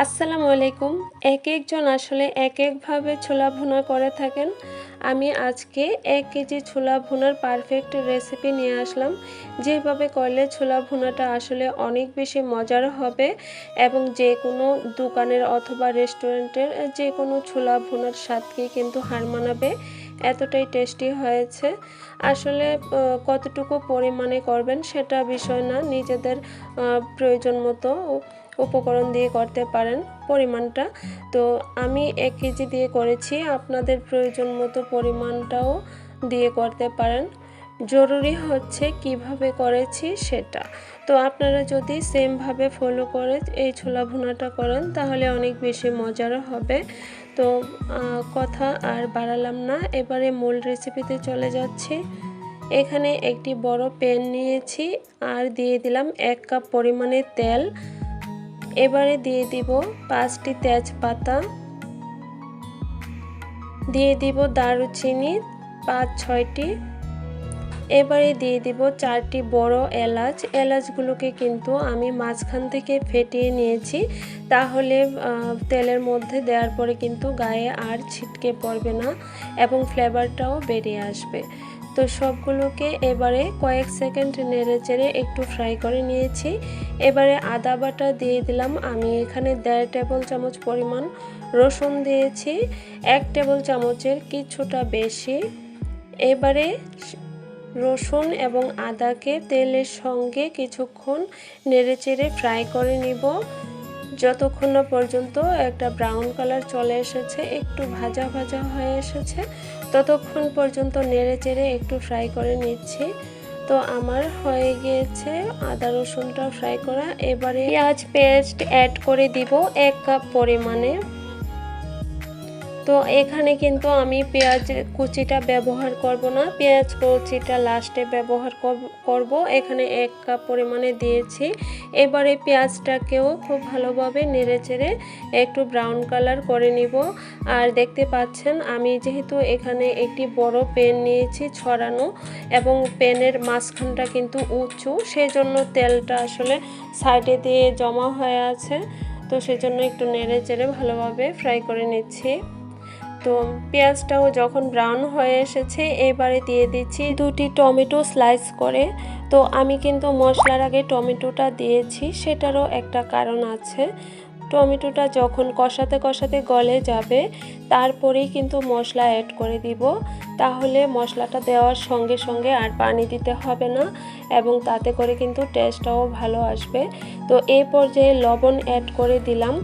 আসসালামু আলাইকুম। এক একজন আসলে এক একভাবে ছোলা ভুনা করে থাকেন। আমি আজকে এক কেজি ছোলা ভুনার পারফেক্ট রেসিপি নিয়ে আসলাম। যেভাবে করলে ছোলা ভুনাটা আসলে অনেক বেশি মজার হবে এবং যে কোনো দোকানের অথবা রেস্টুরেন্টের যে কোনো ছোলা ভুনার স্বাদকেই কিন্তু হার মানাবে, এতটাই টেস্টি হয়েছে। আসলে কতটুকু পরিমাণে করবেন সেটা বিষয় না, নিজেদের প্রয়োজন মতো। উপকরণ দিয়ে করতে পারেন পরিমাণটা। তো আমি এক কেজি দিয়ে করেছি। আপনাদের প্রয়োজন মতো পরিমাণটাও দিয়ে করতে পারেন। জরুরি হচ্ছে কীভাবে করেছি সেটা। তো আপনারা যদি সেমভাবে ফলো করে এই ছোলা ভুনাটা করেন, তাহলে অনেক বেশি মজারও হবে। তো কথা আর বাড়ালাম না। এবারে মূল রেসিপিতে চলে যাচ্ছি। এখানে একটি বড় প্যান নিয়েছি। আর দিয়ে দিলাম এক কাপ পরিমাণে তেল। এবারে দিয়ে দিব পাঁচটি তেজপাতা। দিয়ে দিব দারুচিনি, পাঁচ, ছয়টি। এবারে দিয়ে দিব চারটি বড় এলাচ। এলাচগুলোকে কিন্তু আমি মাঝখান থেকে ফেটিয়ে নিয়েছি। তাহলে তেলের মধ্যে দেওয়ার পরে কিন্তু গায়ে আর ছিটকে পড়বে না এবং ফ্লেভারটাও বেরিয়ে আসবে। তো সবগুলোকে এবারে কয়েক সেকেন্ড নেড়ে চেড়ে একটু ফ্রাই করে নিয়েছি। এবারে আদা বাটা দিয়ে দিলাম। আমি এখানে দেড় টেবিল চামচ পরিমাণ রসুন দিয়েছি, এক টেবিল চামচের কিছুটা বেশি। এবারে রসুন এবং আদাকে তেলের সঙ্গে কিছুক্ষণ নেড়েচেড়ে ফ্রাই করে নিব। যতক্ষণ না পর্যন্ত একটা ব্রাউন কালার চলে এসেছে, একটু ভাজা ভাজা হয়ে এসেছে ততক্ষণ পর্যন্ত নেড়ে চেড়ে একটু ফ্রাই করে নিচ্ছি। তো আমার হয়ে গিয়েছে আদা রসুনটাও ফ্রাই করা। এবারে পেঁয়াজ পেস্ট অ্যাড করে দিব এক কাপ পরিমাণে। তো এখানে কিন্তু আমি পেঁয়াজ কুচিটা ব্যবহার করব না। পেঁয়াজ কুচিটা লাস্টে ব্যবহার করব। এখানে এক কাপ পরিমাণে দিয়েছি। এবারে পেঁয়াজটাকেও খুব ভালোভাবে নেড়েচেড়ে একটু ব্রাউন কালার করে নিব। আর দেখতে পাচ্ছেন, আমি যেহেতু এখানে একটি বড় পেন নিয়েছি ছড়ানো এবং পেনের মাঝখানটা কিন্তু উঁচু সেই জন্য তেলটা আসলে সাইডে দিয়ে জমা হয়ে আছে। তো সেজন্য একটু নেড়ে চেড়ে ভালোভাবে ফ্রাই করে নিচ্ছি। তো পেঁয়াজটাও যখন ব্রাউন হয়ে এসেছে, এবারে দিয়ে দিচ্ছি দুটি টমেটো স্লাইস করে। তো আমি কিন্তু মশলার আগে টমেটোটা দিয়েছি, সেটারও একটা কারণ আছে। টমেটোটা যখন কষাতে কষাতে গলে যাবে, তারপরেই কিন্তু মশলা অ্যাড করে দিব। তাহলে মশলাটা দেওয়ার সঙ্গে সঙ্গে আর পানি দিতে হবে না, এবং তাতে করে কিন্তু টেস্টটাও ভালো আসবে। তো এই পর্যায়ে লবণ অ্যাড করে দিলাম।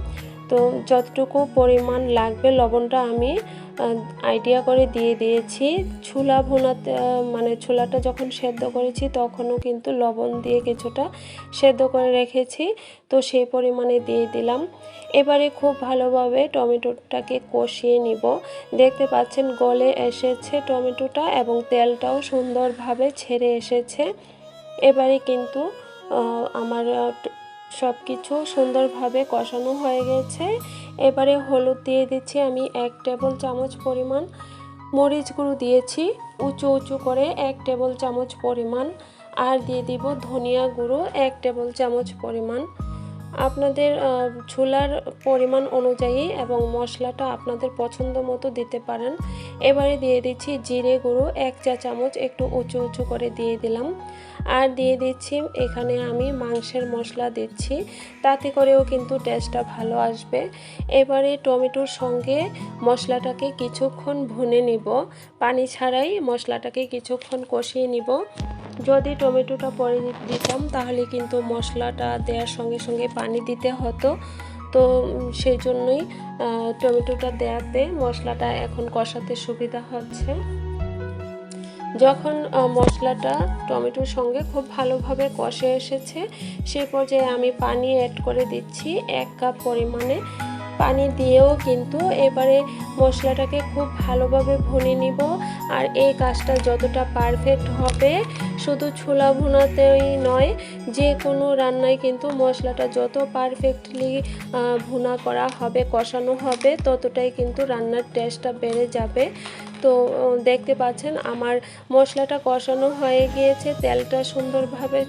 তো যতটুকু পরিমাণ লাগবে লবণটা আমি আইডিয়া করে দিয়ে দিয়েছি। ছোলা ভুনাতে মানে ছোলাটা যখন সেদ্ধ করেছি তখনও কিন্তু লবণ দিয়ে কিছুটা সেদ্ধ করে রেখেছি। তো সেই পরিমাণে দিয়ে দিলাম। এবারে খুব ভালোভাবে টমেটোটাকে কষিয়ে নিব। দেখতে পাচ্ছেন গলে এসেছে টমেটোটা এবং তেলটাও সুন্দরভাবে ছেড়ে এসেছে। এবারে কিন্তু আমার সব কিছু সুন্দরভাবে কষানো হয়ে গেছে। এবারে হলুদ দিয়ে দিচ্ছি আমি এক টেবিল চামচ পরিমাণ। মরিচ গুঁড়ো দিয়েছি, উঁচু উঁচু করে এক টেবিল চামচ পরিমাণ। আর দিয়ে দিব ধনিয়া গুঁড়ো, এক টেবিল চামচ পরিমাণ। আপনাদের ছোলার পরিমাণ অনুযায়ী এবং মশলাটা আপনাদের পছন্দ মতো দিতে পারেন। এবারে দিয়ে দিচ্ছি জিরে গুঁড়ো, এক চা চামচ একটু উঁচু উঁচু করে দিয়ে দিলাম। আর দিয়ে দিচ্ছি, এখানে আমি মাংসের মশলা দিচ্ছি। তাতে করেও কিন্তু টেস্টটা ভালো আসবে। এবারে টমেটোর সঙ্গে মশলাটাকে কিছুক্ষণ ভুনে নিব। পানি ছাড়াই মশলাটাকে কিছুক্ষণ কষিয়ে নিব। যদি টমেটোটা পরে দিতাম, তাহলে কিন্তু মশলাটা দেওয়ার সঙ্গে সঙ্গে পানি দিতে হতো। তো সেই জন্যই টমেটোটা দেওয়াতে মশলাটা এখন কষাতে সুবিধা হচ্ছে। যখন মশলাটা টমেটোর সঙ্গে খুব ভালোভাবে কষে এসেছে সেই পর্যায়ে আমি পানি অ্যাড করে দিচ্ছি, এক কাপ পরিমাণে পানি দিয়েও কিন্তু এবারে মশলাটাকে খুব ভালোভাবে ভুনে নিব। আর এই কাজটা যতটা পারফেক্ট হবে, শুধু ছোলা ভুনাতেই নয় যে কোনো রান্নায় কিন্তু মশলাটা যত পারফেক্টলি ভুনা করা হবে, কষানো হবে, ততটাই কিন্তু রান্নার টেস্টটা বেড়ে যাবে। তো দেখতে পাচ্ছেন আমার মশলাটা কষানো হয়ে গিয়েছে, তেলটা সুন্দরভাবে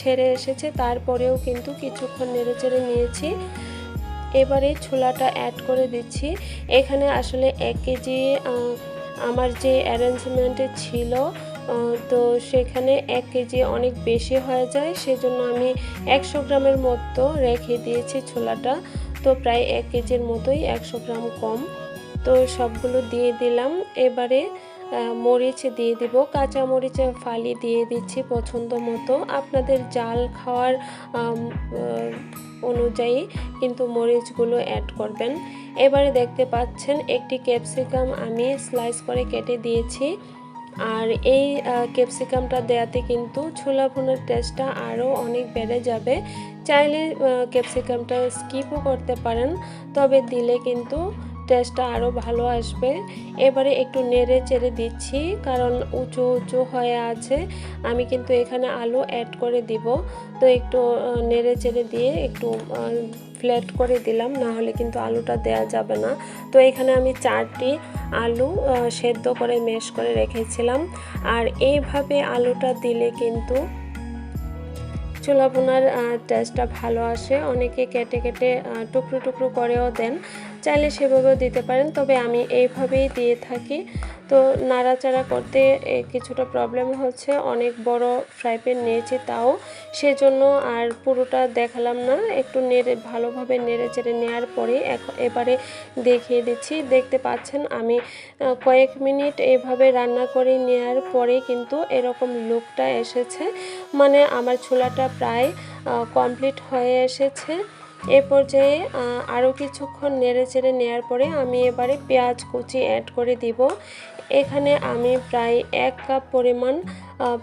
ছেড়ে এসেছে, তারপরেও কিন্তু কিছুক্ষণ নেড়ে চেড়ে নিয়েছি। এবারে ছোলাটা অ্যাড করে দিচ্ছি। এখানে আসলে এক কেজি আমার যে অ্যারেঞ্জমেন্টে ছিল তো সেখানে এক কেজি অনেক বেশি হয়ে যায়। সেজন্য আমি একশো গ্রামের মতো রেখে দিয়েছি ছোলাটা। তো প্রায় এক কেজির মতোই একশো গ্রাম কম। তো সবগুলো দিয়ে দিলাম। এবারে মরিচ দিয়ে দিব, কাঁচা মরিচের ফালি দিয়ে দিচ্ছি পছন্দ মতো। আপনাদের জাল খাওয়ার অনুযায়ী কিন্তু মরিচগুলো অ্যাড করবেন। এবারে দেখতে পাচ্ছেন একটি ক্যাপসিকাম আমি স্লাইস করে কেটে দিয়েছি। আর এই ক্যাপসিকামটা দেওয়াতে কিন্তু ছোলা ভুনার টেস্টটা আরও অনেক বেড়ে যাবে। চাইলে ক্যাপসিকামটা স্কিপও করতে পারেন, তবে দিলে কিন্তু টেস্টটা আরও ভালো আসবে। এবারে একটু নেড়ে চেড়ে দিচ্ছি, কারণ উঁচু উঁচু হয়ে আছে। আমি কিন্তু এখানে আলু অ্যাড করে দিব। তো একটু নেড়ে চেড়ে দিয়ে একটু ফ্ল্যাট করে দিলাম না হলে কিন্তু আলুটা দেয়া যাবে না। তো এখানে আমি চারটি আলু সেদ্ধ করে মেশ করে রেখেছিলাম। আর এইভাবে আলুটা দিলে কিন্তু ছোলা বোনার টেস্টটা ভালো আসে। অনেকে কেটে কেটে টুকরো টুকরো করেও দেন। চাইলে সেভাবেও দিতে পারেন, তবে আমি এইভাবেই দিয়ে থাকি। তো নাড়াচাড়া করতে কিছুটা প্রবলেম হচ্ছে, অনেক বড় ফ্রাই প্যান নিয়েছি তাও। সেজন্য আর পুরোটা দেখালাম না, একটু নেড়ে, ভালোভাবে নেড়ে চেড়ে নেওয়ার পরে এবারে দেখিয়ে দিচ্ছি। দেখতে পাচ্ছেন আমি কয়েক মিনিট এইভাবে রান্না করে নেওয়ার পরে কিন্তু এরকম লুকটা এসেছে। মানে আমার ছোলাটা প্রায় কমপ্লিট হয়ে এসেছে। এ পর্যায়ে আরও কিছুক্ষণ নেড়ে চেড়ে নেওয়ার পরে আমি এবারে পেঁয়াজ কুচি অ্যাড করে দিব। এখানে আমি প্রায় এক কাপ পরিমাণ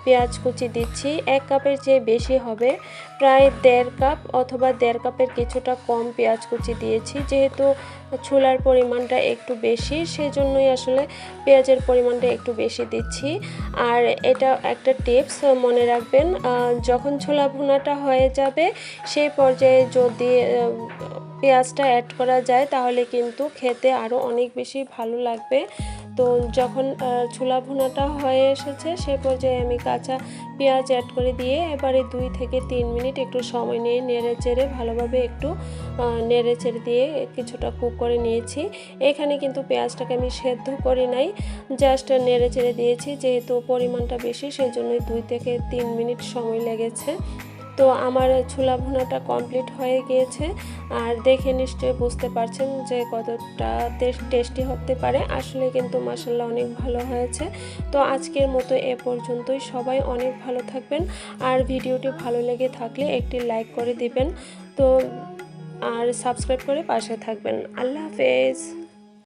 পেঁয়াজ কুচি দিচ্ছি। এক কাপের চেয়ে বেশি হবে। প্রায় দেড় কাপ অথবা দেড় কাপের কিছুটা কম পেঁয়াজ কুচি দিয়েছি। যেহেতু ছোলার পরিমাণটা একটু বেশি, সেজন্যই আসলে পেঁয়াজের পরিমাণটা একটু বেশি দিচ্ছি। আর এটা একটা টিপস, মনে রাখবেন যখন ছোলা ভুনাটা হয়ে যাবে, সেই পর্যায়ে যদি পেঁয়াজটা অ্যাড করা যায়, তাহলে কিন্তু খেতে আরও অনেক বেশি ভালো লাগবে। তো যখন ছোলা ভুনাটা হয়ে এসেছে, সে পর্যায়ে আমি কাঁচা পেঁয়াজ অ্যাড করে দিয়ে এবারে দুই থেকে তিন মিনিট একটু সময় নিয়ে নেড়ে চেড়ে ভালোভাবে একটু নেড়ে চেড়ে দিয়ে কিছুটা কুক করে নিয়েছি। এখানে কিন্তু পেঁয়াজটাকে আমি সেদ্ধ করি নাই জাস্ট নেড়ে চেড়ে দিয়েছি, যেহেতু পরিমাণটা বেশি সেই জন্যই দুই থেকে তিন মিনিট সময় লেগেছে। তো আমার ছোলা ভুনাটা কমপ্লিট হয়ে গিয়েছে। আর দেখে নিশ্চয়ই বুঝতে পারছেন যে কতটা টেস্টি হতে পারে। আসলে কিন্তু মাসাল্লাহ অনেক ভালো হয়েছে। তো আজকের মতো এ পর্যন্তই। সবাই অনেক ভালো থাকবেন। আর ভিডিওটি ভালো লেগে থাকলে একটি লাইক করে দিবেন। তো আর সাবস্ক্রাইব করে পাশে থাকবেন। আল্লাহ হাফেজ।